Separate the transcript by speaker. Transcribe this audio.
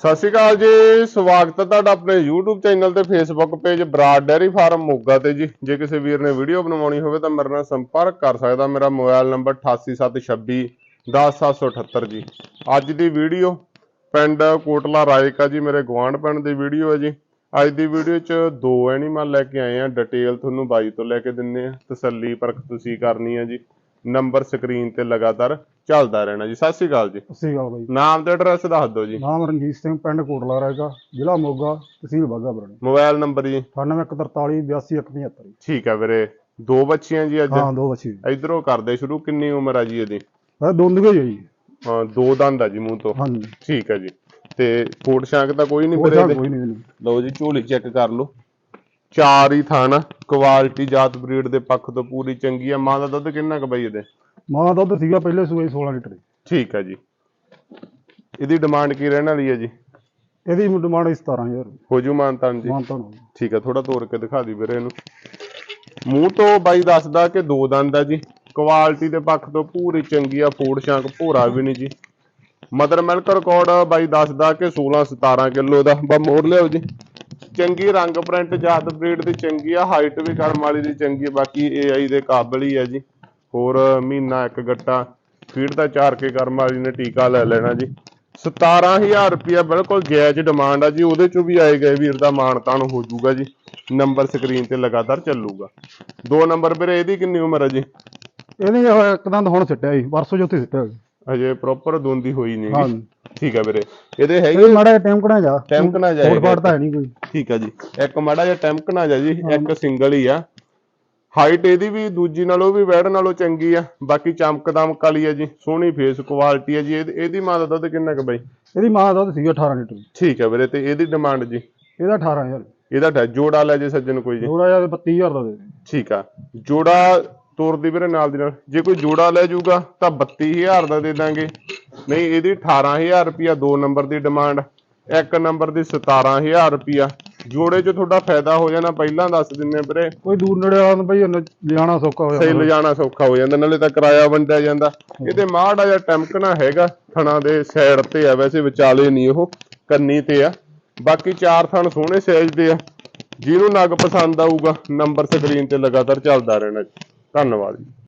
Speaker 1: ਸਤਿ ਸ਼੍ਰੀ ਅਕਾਲ ਜੀ, ਸਵਾਗਤ ਹੈ ਤੁਹਾਡਾ ਆਪਣੇ YouTube ਚੈਨਲ ਤੇ Facebook page Brar dairy farm Moga ਤੇ ਜੀ। ਜੇ ਕਿਸੇ ਵੀਰ ਨੇ ਵੀਡੀਓ ਬਣਵਾਉਣੀ ਹੋਵੇ ਤਾਂ ਮੇਰੇ ਨਾਲ ਸੰਪਰਕ ਕਰ ਸਕਦਾ। ਮੇਰਾ ਮੋਬਾਈਲ ਨੰਬਰ 8876 10778 ਜੀ। ਅੱਜ ਦੀ ਵੀਡੀਓ ਪਿੰਡ ਕੋਟਲਾ ਰਾਏਕਾ ਜੀ, ਮੇਰੇ ਗਵਾਂਢ ਪਿੰਡ ਦੀ ਵੀਡੀਓ ਹੈ ਜੀ। ਅੱਜ ਦੀ ਵੀਡੀਓ 'ਚ ਦੋ ਐਨੀਮਲ ਲੈ ਕੇ ਆਏ ਆ। ਡਿਟੇਲ ਤੁਹਾਨੂੰ ਬਾਈ ਤੋਂ ਲੈ ਕੇ ਦਿੰਨੇ ਆ। ਤਸੱਲੀ ਪਰਖ ਤੁਸੀਂ ਕਰਨੀ ਆ ਜੀ। ਨੰਬਰ ਸਕਰੀਨ ਤੇ ਲਗਾਤਾਰ ਚੱਲਦਾ ਰਹਿਣਾ ਜੀ। ਸਤਿ ਸ਼੍ਰੀ ਅਕਾਲ ਜੀ।
Speaker 2: ਸਹੀ ਗੱਲ ਬਾਈ।
Speaker 1: ਨਾਮ ਤੇ ਐਡਰੈਸ ਦੱਸ ਦਿਓ ਜੀ।
Speaker 2: ਨਾਮ ਰਣਜੀਤ ਸਿੰਘ ਪਿੰਡ ਕੋਟਲਾ ਰਾਏਗਾ ਜ਼ਿਲ੍ਹਾ ਮੋਗਾ ਤਹਿਸੀਲ ਬਾਗਾ ਬਰਣੀ
Speaker 1: ਮੋਬਾਈਲ ਨੰਬਰ ਜੀ।
Speaker 2: 9143 82
Speaker 1: ਠੀਕ ਆ ਵੀਰੇ। ਦੋ ਬੱਚੀਆਂ ਜੀ ਅੱਜ।
Speaker 2: ਹਾਂ ਦੋ ਬੱਚੀ
Speaker 1: ਇਧਰੋਂ ਕਰਦੇ ਸ਼ੁਰੂ। ਕਿੰਨੀ ਉਮਰ ਆ ਜੀ ਇਹਦੀ?
Speaker 2: ਹੈ ਦੋਂਦਗੇ ਜੀ।
Speaker 1: ਹਾਂ ਦੋ ਦੰਦ ਆ ਜੀ ਮੂੰਹ ਤੋਂ।
Speaker 2: ਹਾਂਜੀ।
Speaker 1: ਠੀਕ ਆ ਜੀ। ਤੇ ਫੂਡ ਸ਼ਾਂਕ ਤਾਂ ਕੋਈ ਨਹੀਂ ਵੀਰੇ। ਲਓ ਜੀ ਝੋਲੀ ਚੈੱਕ ਕਰ ਲਓ। ਚਾਰ ਹੀ ਥਾਣਾ ਕੁਆਲਿਟੀ ਜਾਤ ਬਰੀਡ ਦੇ ਪੱਖ ਤੋਂ ਪੂਰੀ ਚੰਗੀ ਆ। ਮਾਂ ਦਾ ਦੁੱਧ ਕਿੰਨਾ ਕੁ ਬਈ ਇਹਦੇ?
Speaker 2: ਮਾਂ ਦਾ ਦੁੱਧ ਸੀਗਾ ਪਹਿਲੇ ਸੂਏ 16 ਲੀਟਰ
Speaker 1: ਠੀਕ ਆ ਜੀ। ਇਹਦੀ ਡਿਮਾਂਡ ਕੀ ਰਹਿਣ ਵਾਲੀ ਹੈ ਜੀ?
Speaker 2: ਇਹਦੀ ਡਿਮਾਂਡ 17000
Speaker 1: ਹੋ ਜੂ ਮਾਨਤਾਨ ਜੀ।
Speaker 2: ਮਾਨਤਾ ਨੂੰ
Speaker 1: ਠੀਕ ਆ ਥੋੜਾ ਤੋੜ ਕੇ ਦਿਖਾ ਦੀ ਵੀਰੇ ਇਹਨੂੰ। ਮੂੰਹ ਤੋਂ ਬਾਈ ਦੱਸਦਾ ਕਿ ਦੋ ਦੰਦ ਆ ਜੀ। ਕੁਆਲਿਟੀ ਦੇ ਪੱਖ ਤੋਂ ਪੂਰੀ ਚੰਗੀ ਆ ਫੂਡ ਸ਼ਾਂਕ ਭੋਰਾ ਵੀ ਨਹੀਂ ਜੀ। ਮਦਰ ਮਿਲਕ ਰਿਕਾਰਡ ਬਾਈ ਦੱਸਦਾ ਕਿ 16 17 ਕਿਲੋ ਦਾ। ਬਾ ਮੋੜ ਲਿਓ ਜੀ। ਚੰਗੀ ਰੰਗ ਪ੍ਰਿੰਟ ਜਾਤ ਬਰੀਡ ਦੀ ਚੰਗੀ ਆ ਹਾਈਟ ਵੀ ਕਰਮ ਵਾਲੀ ਦੀ ਚੰਗੀ ਬਾਕੀ ਏਆਈ ਦੇ ਕਾਬਲ ਹੀ ਆ ਜੀ। ਹੋਰ ਮਹੀਨਾ ਇੱਕ ਗੱਟਾ, ਫੀਡ ਦਾ ਚਾਰ ਕੇ ਕਰਮ ਵਾਲੀ ਨੇ ਟੀਕਾ ਲੈ ਲੈਣਾ ਜੀ। 17000 ਰੁਪਇਆ ਬਿਲਕੁਲ ਜਾਇਜ਼ ਡਿਮਾਂਡ ਆ ਜੀ, ਉਹਦੇ ਚੋਂ ਵੀ ਆਏ ਗਏ ਵੀਰ ਦਾ ਮਾਣ ਤਾਣ ਹੋ ਜਾਊਗਾ ਜੀ। ਨੰਬਰ ਸਕਰੀਨ ਤੇ ਲਗਾਤਾਰ ਚੱਲੂਗਾ। ਦੋ ਨੰਬਰ ਵੀਰੇ, ਇਹਦੀ ਕਿੰਨੀ ਉਮਰ ਹੈ ਜੀ?
Speaker 2: ਇਹਨੇ ਇਹ ਹੁਣ ਸਿੱਟਿਆ ਜੀ, ਪਰਸੋਂ ਚੌਥੇ ਸਿੱਟਿਆ
Speaker 1: ਅਜੇ ਪ੍ਰੋਪਰ ਦੋਂਦੀ ਹੋਈ ਨਹੀਂ
Speaker 2: ਹਾਂ
Speaker 1: ਠੀਕ ਹੈ ਵੀਰੇ। ਇਹਦੇ ਹੈਗੇ
Speaker 2: ਇਹ ਮਾੜਾ ਟਾਈਮ ਕਢਾ ਜਾ।
Speaker 1: ਟੈਂਕਣਾ
Speaker 2: ਫੋੜ
Speaker 1: ਜਾਏਗਾ
Speaker 2: ਫਾੜ ਤਾਂ ਹੈ ਨਹੀਂ ਕੋਈ।
Speaker 1: ਠੀਕ ਹੈ ਜੀ। ਇੱਕ ਮਾੜਾ ਜਿਹਾ ਟੈਂਕਣਾ ਜਾ ਜੀ ਇੱਕ ਸਿੰਗਲ ਹੀ ਆ। ਹਾਈਟ ਇਹਦੀ ਵੀ ਦੂਜੀ ਨਾਲੋਂ ਵੀ ਵੈੜ ਨਾਲੋਂ ਚੰਗੀ ਆ। ਬਾਕੀ ਚਮਕ ਦਮਕ ਵਾਲੀ ਆ ਜੀ। ਸੋਹਣੀ ਫੇਸ ਕੁਆਲਿਟੀ ਆ ਜੀ। ਇਹਦੀ- ਮਾਂ ਦਾ ਦੁੱਧ ਕਿੰਨਾ ਕੁ ਬਈ?
Speaker 2: ਇਹਦੀ ਮਾਂ ਦਾ ਦੁੱਧ ਸੀਗਾ 18 ਲੀਟਰ।
Speaker 1: ਠੀਕ ਹੈ ਵੀਰੇ ਤੇ ਇਹਦੀ ਡਿਮਾਂਡ ਜੀ?
Speaker 2: ਇਹਦਾ 18000
Speaker 1: ਇਹਦਾ ਜੋੜਾ ਲੈ ਜੇ ਸੱਜਣ ਕੋਈ ਜੀ।
Speaker 2: ਥੋੜਾ ਜਿਹਾ 32000 ਦਾ ਦੇ ਦੇ।
Speaker 1: ਠੀਕ ਆ। ਜੋੜਾ ਤੋਰਦੀ ਵੀਰੇ ਨਾਲ ਦੀ ਨਾਲ। ਜੇ ਕੋਈ ਜੋੜਾ ਲੈ ਜਾਊਗਾ ਤਾਂ 32000 ਦਾ ਦੇ ਦਾਂਗੇ। ਨਹੀਂ ਇਹਦੀ 18000 ਰੁਪਿਆ ਦੋ ਨੰਬਰ ਦੀ ਡਿਮਾਂਡ ਇੱਕ ਨੰਬਰ ਦੀ 17000 ਰੁਪਿਆ ਜੋੜੇ 'ਚ ਤੁਹਾਡਾ ਫਾਇਦਾ ਹੋ ਜਾਣਾ ਪਹਿਲਾਂ ਦੱਸ ਦਿੰਨੇ ਵੀਰੇ।
Speaker 2: ਕੋਈ ਦੂਰ ਨੇੜੇ ਵਾਲਾ ਨੂੰ ਉਹਨੂੰ ਲਿਆਉਣਾ ਸੌਖਾ ਹੋ
Speaker 1: ਸਹੀ
Speaker 2: ਜਾਂਦਾ
Speaker 1: ਲਿਜਾਣਾ ਸੌਖਾ ਹੋ ਜਾਂਦਾ ਨਾਲੇ ਤਾਂ ਕਿਰਾਇਆ ਵੰਡਿਆ ਜਾਂਦਾ। ਇਹਦੇ ਮਾੜਾ ਜਿਹਾ ਟੈਂਕਣਾ ਹੈਗਾ ਥਣਾ ਦੇ ਸਾਈਡ ਤੇ ਆ ਵੈਸੇ ਵਿਚਾਲੇ ਨਹੀਂ ਉਹ ਕੰਨੀ ਤੇ ਆ। ਬਾਕੀ ਚਾਰ ਥਣ ਸੋਹਣੇ ਸਾਈਜ਼ ਦੇ ਆ। ਜਿਹਨੂੰ ਨਗ ਪਸੰਦ ਆਊਗਾ ਨੰਬਰ ਸਕਰੀਨ ਤੇ ਲਗਾਤਾਰ ਚੱਲਦਾ ਰਹਿਣਾ। ਜੀ ਧੰਨਵਾਦ ਜੀ।